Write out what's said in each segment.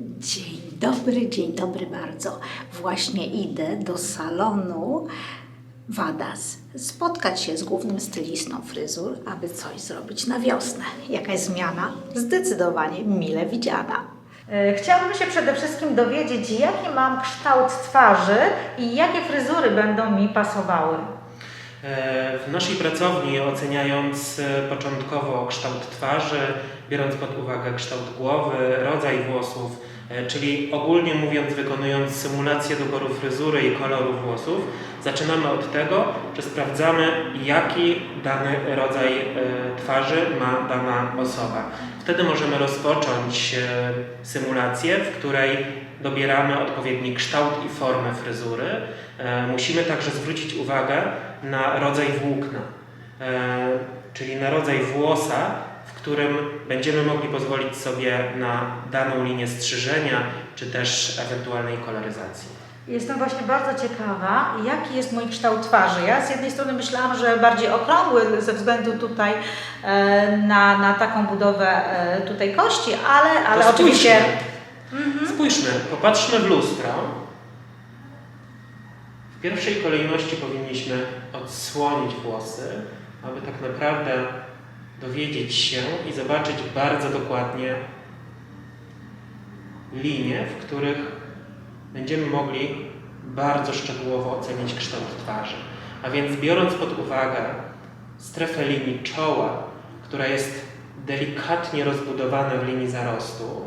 Dzień dobry, dzień dobry bardzo. Właśnie idę do salonu Wadas spotkać się z głównym stylistą fryzur, aby coś zrobić na wiosnę. Jakaś zmiana? Zdecydowanie mile widziana. E, Chciałabym się przede wszystkim dowiedzieć, jaki mam kształt twarzy i jakie fryzury będą mi pasowały. E, W naszej pracowni, oceniając e, początkowo kształt twarzy, biorąc pod uwagę kształt głowy, rodzaj włosów, czyli ogólnie mówiąc, wykonując symulację doboru fryzury i koloru włosów, zaczynamy od tego, że sprawdzamy, jaki dany rodzaj e, twarzy ma dana osoba. Wtedy możemy rozpocząć e, symulację, w której dobieramy odpowiedni kształt i formę fryzury. E, Musimy także zwrócić uwagę na rodzaj włókna, e, czyli na rodzaj włosa, w którym będziemy mogli pozwolić sobie na daną linię strzyżenia, czy też ewentualnej koloryzacji. Jestem właśnie bardzo ciekawa, jaki jest mój kształt twarzy. Ja z jednej strony myślałam, że bardziej okrągły ze względu tutaj e, na, na taką budowę e, tutaj kości, ale, ale To oczywiście... Spójrzmy, spójrzmy, popatrzmy w lustro. W pierwszej kolejności powinniśmy odsłonić włosy, aby tak naprawdę dowiedzieć się i zobaczyć bardzo dokładnie linie, w których będziemy mogli bardzo szczegółowo ocenić kształt twarzy. A więc biorąc pod uwagę strefę linii czoła, która jest delikatnie rozbudowana w linii zarostu,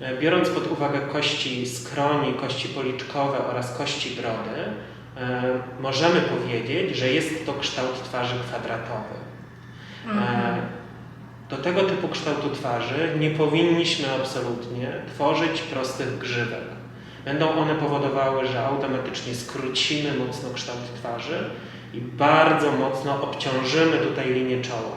e, biorąc pod uwagę kości skroni, kości policzkowe oraz kości brody, e, możemy powiedzieć, że jest to kształt twarzy kwadratowy. E, Do tego typu kształtu twarzy nie powinniśmy absolutnie tworzyć prostych grzywek. Będą one powodowały, że automatycznie skrócimy mocno kształt twarzy i bardzo mocno obciążymy tutaj linię czoła.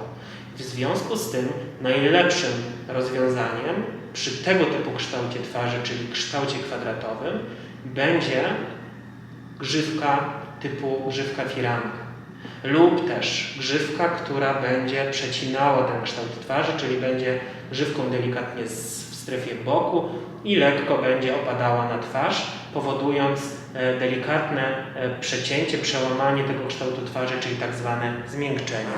W związku z tym najlepszym rozwiązaniem przy tego typu kształcie twarzy, czyli kształcie kwadratowym, będzie grzywka typu grzywka firanka lub też grzywka, która będzie przecinała ten kształt twarzy, czyli będzie grzywką delikatnie w strefie boku i lekko będzie opadała na twarz, powodując e, delikatne e, przecięcie, przełamanie tego kształtu twarzy, czyli tak zwane zmiękczenie.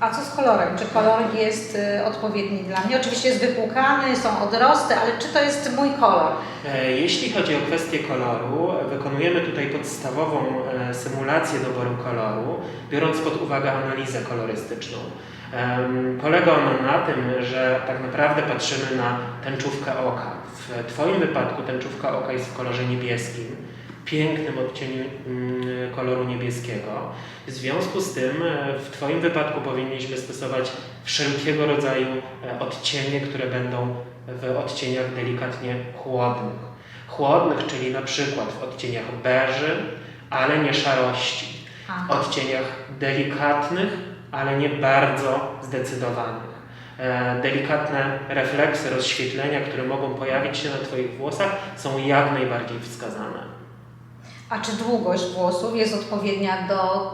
A co z kolorem? Czy kolor jest y, odpowiedni dla mnie? Oczywiście jest wypłukany, są odrosty, ale czy to jest mój kolor? E, Jeśli chodzi o kwestię koloru, wykonujemy tutaj podstawową e, symulację doboru koloru, biorąc pod uwagę analizę kolorystyczną. Polega ona na tym, że tak naprawdę patrzymy na tęczówkę oka. W Twoim wypadku tęczówka oka jest w kolorze niebieskim, pięknym odcieniu mm, koloru niebieskiego. W związku z tym e, w Twoim wypadku powinniśmy stosować wszelkiego rodzaju e, odcienie, które będą w odcieniach delikatnie chłodnych. Chłodnych, czyli na przykład w odcieniach beży, ale nie szarości. W odcieniach delikatnych, ale nie bardzo zdecydowanych. E, Delikatne refleksy, rozświetlenia, które mogą pojawić się na Twoich włosach, są jak najbardziej wskazane. A czy długość włosów jest odpowiednia do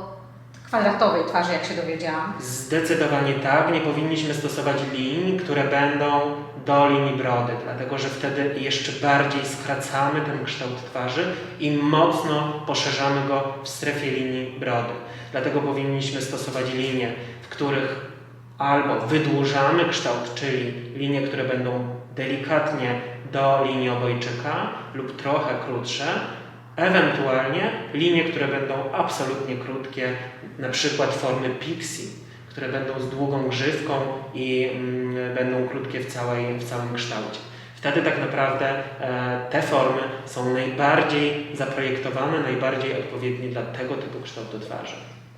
kwadratowej twarzy, jak się dowiedziałam? Zdecydowanie tak. Nie powinniśmy stosować linii, które będą do linii brody, dlatego że wtedy jeszcze bardziej skracamy ten kształt twarzy i mocno poszerzamy go w strefie linii brody. Dlatego powinniśmy stosować linie, w których albo wydłużamy kształt, czyli linie, które będą delikatnie do linii obojczyka lub trochę krótsze, Ewentualnie linie, które będą absolutnie krótkie, na przykład formy pixie, które będą z długą grzywką i mm, będą krótkie w, całej, w całym kształcie. Wtedy tak naprawdę e, te formy są najbardziej zaprojektowane, najbardziej odpowiednie dla tego typu kształtu twarzy.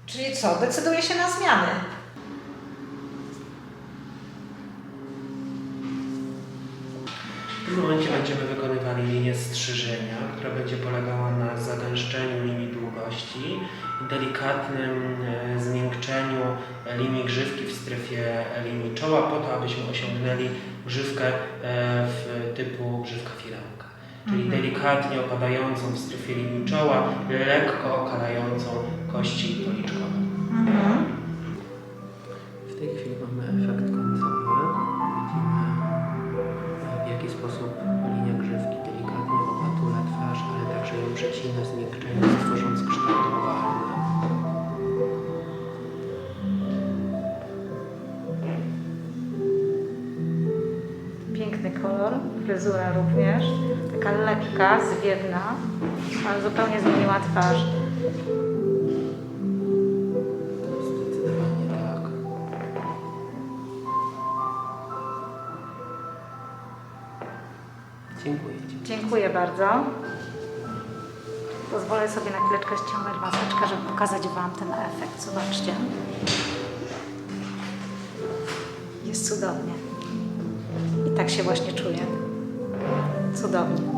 Czyli co, decyduje się na zmiany? W tym momencie będziemy wykonywali linię strzyżenia, która będzie polegała na zagęszczeniu linii długości i delikatnym e, zmiękczeniu linii grzywki w strefie linii czoła, po to, abyśmy osiągnęli grzywkę e, w typu grzywka firanka. Czyli Mhm. delikatnie opadającą w strefie linii czoła, lekko okalającą kości policzkowe. silne zmiękczenie, stworząc kształt owalny. Piękny kolor, fryzura również, taka lekka, zwiewna, ale zupełnie zmieniła twarz. Tak. Dziękuję. Dziękuję bardzo. Pozwolę sobie na chwileczkę ściągnąć maseczkę, żeby pokazać Wam ten efekt. Zobaczcie. Jest cudownie. I tak się właśnie czuję. Cudownie.